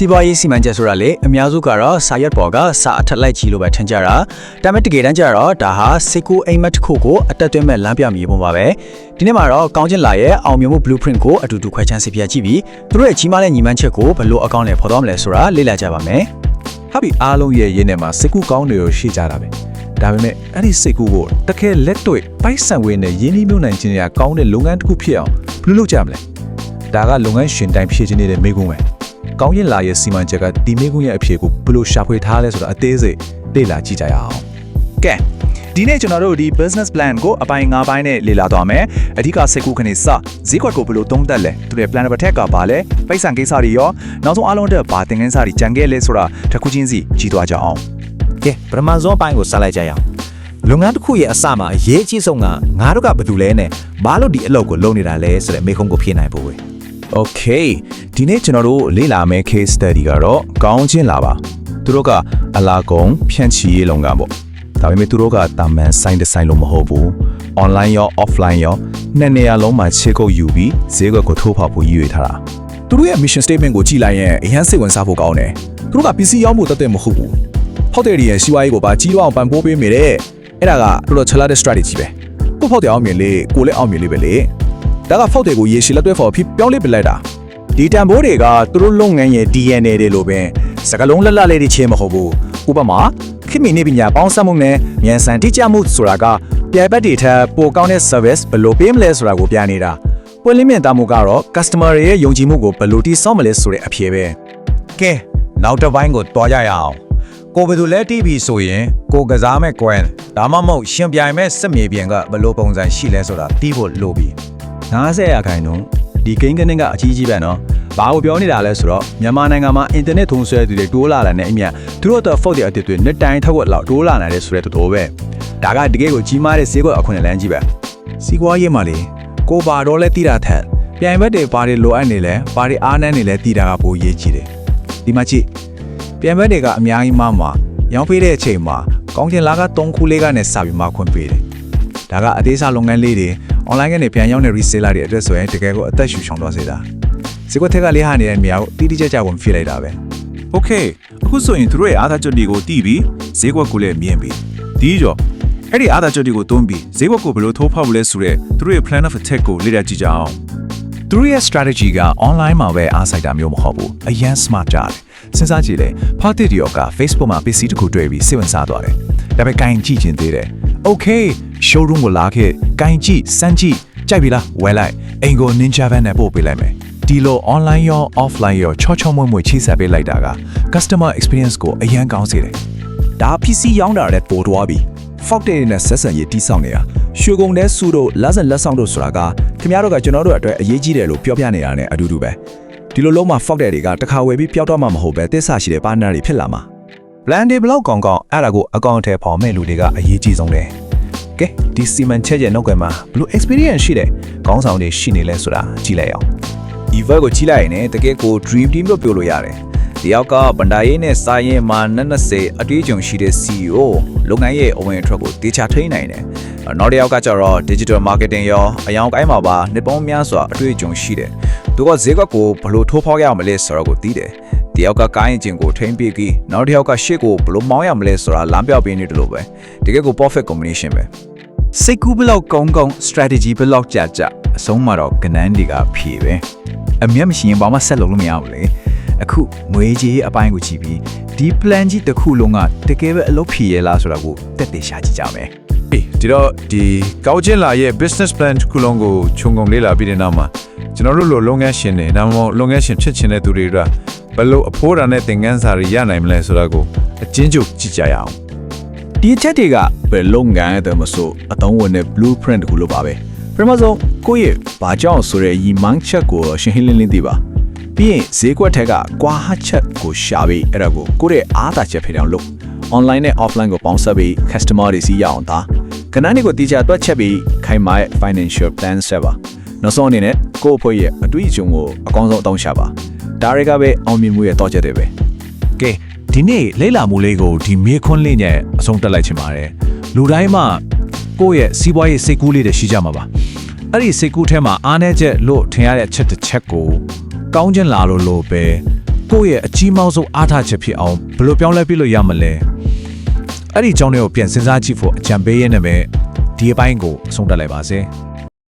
စီးပွားရေးစီမံချက်ဆိုတာလေအများစုကတော့စာရွက်ပေါ်ကစာအထက်လိုက်ကြီးလို့ပဲထင်ကြတာဒါပေမဲ့တကယ်တမ်းကျတော့ဒါဟာစိတ်ကူးအိမ်မက်တစ်ခုကိုအတက်သွင်းမဲ့လမ်းပြမြေပုံပါပဲဒီနေ့မှာတော့ကောင်းချင်းလာရဲ့အောင်မြင်မှု blueprint ကိုအတူတူခွဲခြမ်းစီပြကြည့်ပြီးသူတို့ရဲ့ကြီးမားတဲ့ညီမချက်ကိုဘယ်လိုအကောင့်နဲ့ဖော်သွားမလဲဆိုတာလေ့လာကြပါမယ်ဟာဘီအားလုံးရဲ့ရင်းထဲမှာစိတ်ကူးကောင်းတွေကိုရှိကြတာပဲဒါပေမဲ့အဲ့ဒီစိတ်ကူးကိုတကယ်လက်တွေ့ပိုက်ဆံဝင်တဲ့ရင်းနှီးမြှုပ်နှံခြင်းတွေကကောင်းတဲ့လုပ်ငန်းတစ်ခုဖြစ်အောင်ဘယ်လိုလုပ်ကြမလဲဒါကလုပ်ငန်းရှင်တိုင်းဖြည့်ခြင်းနေတဲ့မိကုံးပဲ ကောင်းရင်လာရဲ့စီမံချက်ကဒီမိကုံးရဲ့အဖြေကိုဘယ်လိုရှာဖွေထားလဲဆိုတာအသေးစိတ်လေ့လာကြည့်ကြရအောင်ကဲဒီနေ့ကျွန်တော်တို့ဒီ business plan ကိုအပိုင်း၅ပိုင်းနဲ့လေ့လာသွားမယ်အဓိကစိတ်ကူးခဏစဈေးကွက်ကိုဘယ်လိုသုံးသပ်လဲသူရဲ့ plan တစ်ထက်ကဘာလဲပိုက်ဆံကိစ္စတွေရောနောက်ဆုံးအားလုံးအတွက်ဘာသင်ခန်းစာတွေကြံခဲ့လဲဆိုတာတစ်ခုချင်းစီကြည့်သွားကြအောင်ကဲပထမဆုံးအပိုင်းကိုစလိုက်ကြရအောင်လုပ်ငန်းတစ်ခုရဲ့အစမှာအရေးအကြီးဆုံးကငါတို့ကဘာလုပ်လဲနဲ့ဘာလို့ဒီအလုပ်ကိုလုပ်နေတာလဲဆိုတဲ့မေးခွန်းကိုဖြေနိုင်ဖို့ပဲ Okay ဒီနေ့ကျွန်တော်တို့လေ့လာမယ့် case study ကတော့ကောင်းချင်းလာပါသူတို့ကအလာကုံဖြန့်ချီရေးလုပ်ငန်းပေါ့ဒါပေမဲ့သူတို့ကတာမန်ဆိုင်တစ်ဆိုင်လို့မဟုတ်ဘူး online ရော offline ရောနှစ်နေရာလုံးမှာခြေကုပ်ယူပြီးဈေးကွက်ကိုထိုးဖောက်ဖို့ရည်ရွယ်ထားတာသူတို့ရဲ့ mission statement ကိုကြည့်လိုက်ရင်အရန်စိတ်ဝင်စားဖို့ကောင်းတယ်သူတို့က PC ရောင်းဖို့တတ်တဲ့မဟုတ်ဘူးဖောက်တဲ့တွေရဲ့စီးပွားရေးကိုပါကြီးတော့အောင်ပံ့ပိုးပေးမိတယ်အဲ့ဒါကတော်တော်ချလာတဲ့ strategy ပဲကိုဖောက်တဲ့အောင်မြင်လေးကိုလည်းအောင်မြင်လေးပဲလေ ဒါကဖောက်တဲ့ကိုရေရှည်လက်တွဲဖော်ဖြစ်ပြောင်းလေးပလိုက်တာဒီတန်ဖိုးတွေကသူတို့လုပ်ငန်းရဲ့ DNA တွေလိုပဲစကလုံးလက်လက်လေးတွေချင်းမဟုတ်ဘူးဥပမာခင်မီနေပညာပေါင်းစပ်မှုနဲ့မြန်ဆန်တိကျမှုဆိုတာကပြိုင်ဘက်တွေထက်ပိုကောင်းတဲ့ service ဘယ်လိုပေးမလဲဆိုတာကိုပြနေတာပွင့်လင်းမြင်သားမှုကတော့ customer တွေရဲ့ယုံကြည်မှုကိုဘယ်လိုတိစောင့်မလဲဆိုတဲ့အဖြေပဲကဲနောက်တစ်ပိုင်းကိုတွားကြရအောင်ကိုဘယ်သူလဲတီးပြီဆိုရင်ကိုကစားမဲ့ကွဲဒါမှမဟုတ်ရှင်ပြိုင်မဲ့စစ်မြေပြင်ကဘယ်လိုပုံစံရှိလဲဆိုတာတီးဖို့လိုပြီ 90ရာခိုင်နှုန်းဒီကိန်းကနစ်ကအကြီးကြီးပဲနော်ဘာကိုပြောနေတာလဲဆိုတော့မြန်မာနိုင်ငံမှာအင်တာနက်ထုံးဆွဲသူတွေတိုးလာတယ်နဲ့အမြတ်သူတို့တော့ fault တွေအတစ်တွေနှစ်တိုင်းထောက်ဝက်လောက်တိုးလာနိုင်တယ်ဆိုတဲ့တူတူပဲဒါကတကယ်ကိုကြီးမားတဲ့ဈေးကွက်အခွင့်အလမ်းကြီးပဲစီးပွားရေးမှာလေကိုဘာတော့လဲတိတာထက်ပြိုင်ဘက်တွေဘာတွေလိုအပ်နေလဲဘာတွေအားနည်းနေလဲတိတာကပိုရေးကြည့်တယ်ဒီမှာကြည့်ပြိုင်ဘက်တွေကအများကြီးမှမှာရောင်းပေးတဲ့အချိန်မှာကောင်းတင်လာက3ခုလေးကနေစပြီးမှခွင့်ပေးတယ်ဒါကအသေးစားလုပ်ငန်းလေးတွေ online ကနေပြန်ရောက်တဲ့ reseller တွေအတွက်ဆိုရင်တကယ်ကိုအသက်ရှူချောင်တော့စေတာစီကွက်ထက်ကလေးဟာနေတဲ့မြောက်တိတိကျကျဝင်ဖြစ်လိုက်တာပဲ Okay အခုဆိုရင်သူတို့ရဲ့အားသာချက်တွေကိုတီးပြီးဈေးကွက်ကိုလည်းမြင်ပြီးဒီကြောအဲ့ဒီအားသာချက်တွေကိုသုံးပြီးဈေးကွက်ကိုဘယ်လိုထိုးဖောက်လဲဆိုတဲ့သူတို့ရဲ့ plan of attack ကိုလေ့လာကြည့်ကြအောင်သူတို့ရဲ့ strategy က online မှာပဲအားစိုက်တာမျိုးမဟုတ်ဘူးအရန် smart ကြတယ်စဉ်းစားကြည့်လေဖာတီဒီယောက Facebook မှာပစ္စည်းတစ်ခုတွေ့ပြီးစိတ်ဝင်စားသွားတယ်ဒါပေမဲ့ကင်ကြည့်ခြင်းသေးတယ် Okay showroom ကိုလာခဲ့ကင်ကြည့်စမ်းကြည့်ကြိုက်ပြီလားဝယ်လိုက်အိမ်ကို Ninja Van နဲ့ပို့ပေးလိုက်မယ်ဒီလို online ရော offline ရောချောချောမွေ့မွေ့ချိဆက်ပေးလိုက်တာက customer experience ကိုအရန်ကောင်းစေတယ်ဒါ PC ရောင်းတာတဲ့ပိုသွားပြီ Fox တဲ့နဲ့ဆက်ဆံရေးတိစောင့်နေတာရွှေကုံတဲ့စုတို့လက်စလက်ဆောင်တို့ဆိုတာကခင်ဗျားတို့ကကျွန်တော်တို့အတွက်အရေးကြီးတယ်လို့ပြောပြနေတာ ਨੇ အတူတူပဲဒီလိုလုံးမှာ Fox တဲ့တွေကတစ်ခါဝယ်ပြီးပျောက်တော့မှမဟုတ်ပဲတစ္ဆာရှိတဲ့ partner တွေဖြစ်လာမှာ plan တွေဘလောက်ကောင်းကောင်းအဲ့ဒါကိုအကောင့်ထဲပေါ်မဲ့လူတွေကအရေးကြီးဆုံးတယ် ကဲဒီစီမံချက်ရဲ့နောက်ကမှာဘလို့ experience ရှိတဲ့ခေါင်းဆောင်တွေရှိနေလဲဆိုတာကြည့်လိုက်အောင် Ever ကိုကြီးလိုက်ရင်လည်းတကယ်ကို dream team လို့ပြောလို့ရတယ်ဒီယောက်ကဗန္ဒာရေးနဲ့စာရေးမှာ20အတွေ့အကြုံရှိတဲ့ CEO လုပ်ငန်းရဲ့အဝင်အထွက်ကိုတေချာထိန်းနိုင်တယ်နောက်တစ်ယောက်ကကျတော့ digital marketing ရောအယောင်ကိုင်းမှာပါနှစ်ပေါင်းများစွာအတွေ့အကြုံရှိတယ်သူကဈေးကွက်ကိုဘယ်လိုထိုးဖောက်ရမလဲဆိုတော့ကိုသိတယ် ဒီယောက်ကကိုင်းအင်ဂျင်ကိုထိန်းပြီးပြီးနောက်တစ်ယောက်ကရှေ့ကိုဘယ်လိုမောင်းရမလဲဆိုတာလမ်းပြပေးနေတယ်လို့ပဲတကယ်ကို perfect combination ပဲစိတ်ကူးဘလောက်ကောင်းကောင်း strategy ဘလောက်ကြာကြာအဆုံးမှာတော့ကနန်းတွေကဖြေပဲအမျက်မရှိရင်ဘာမှဆက်လုပ်လို့မရဘူးလေအခုငွေကြီးအပိုင်းကိုကြည့်ပြီးဒီ plan ကြီးတစ်ခုလုံးကတကယ်ပဲအလုပ်ဖြေရလားဆိုတာကိုတက်တက်ရှာကြည့်ကြမယ်ဒီတော့ဒီကောက်ချင်းလာရဲ့ business plan တစ်ခုလုံးကိုခြုံငုံလေ့လာပြီးတဲ့နောက်မှာကျွန်တော်တို့လိုလုပ်ငန်းရှင်တွေဒါမှမဟုတ်လုပ်ငန်းရှင်ဖြစ်ချင်တဲ့သူတွေက ဘယ်လိုအဖိုးတာနဲ့သင်ခန်းစာတွေရနိုင်မလဲဆိုတာကိုအချင်းချုပ်ကြည့်ကြရအောင်ဒီအချက်တွေကဘယ်လုပ်ငန်းတဲ့မဆိုအသုံးဝင်တဲ့ blueprint တခုလို့ပါပဲပထမဆုံးကိုယ့်ရဲ့ဘာကြောင့်ဆိုတဲ့ရီမန်းချက်ကိုရှင်းရှင်းလင်းလင်းသိပါပြီးရင်ဈေးကွက်ထက်ကကွာဟချက်ကိုရှာပြီးအဲ့ဒါကိုကိုယ့်ရဲ့အားသာချက်ဖြစ်အောင်လုပ် online နဲ့ offline ကိုပေါင်းစပ်ပြီး customer တွေစီရအောင်ဒါကဏ္ဍတွေကိုတိကျတွက်ချက်ပြီးခိုင်မာရဲ့ financial plan set ပါနောက်ဆုံးအနေနဲ့ကိုယ့်အဖွဲ့ရဲ့အတွေ့အကြုံကိုအကောင်းဆုံးအသုံးချပါ ဒါတွေကပဲအောင်မြင်မှုရဲ့တော့ချက်တွေပဲကဲဒီနေ့လေ့လာမှုလေးကိုဒီမေခွန်းလေးနဲ့အဆုံးတက်လိုက်ချင်ပါတယ်လူတိုင်းမှာကိုယ့်ရဲ့စီးပွားရေးစိတ်ကူးလေးတွေရှိကြမှာပါအဲ့ဒီစိတ်ကူးထဲမှာအားနည်းချက်လို့ထင်ရတဲ့အချက်တစ်ချက်ကိုကောင်းခြင်းလာလို့လို့ပဲကိုယ့်ရဲ့အကြီးမားဆုံးအားထားချက်ဖြစ်အောင်ဘယ်လိုပြောင်းလဲပြလို့ရမလဲအဲ့ဒီအကြောင်းတွေကိုပြန်စဉ်းစားကြည့်ဖို့အကြံပေးရင်းနဲ့ပဲဒီအပိုင်းကိုအဆုံးသတ်လိုက်ပါစေ။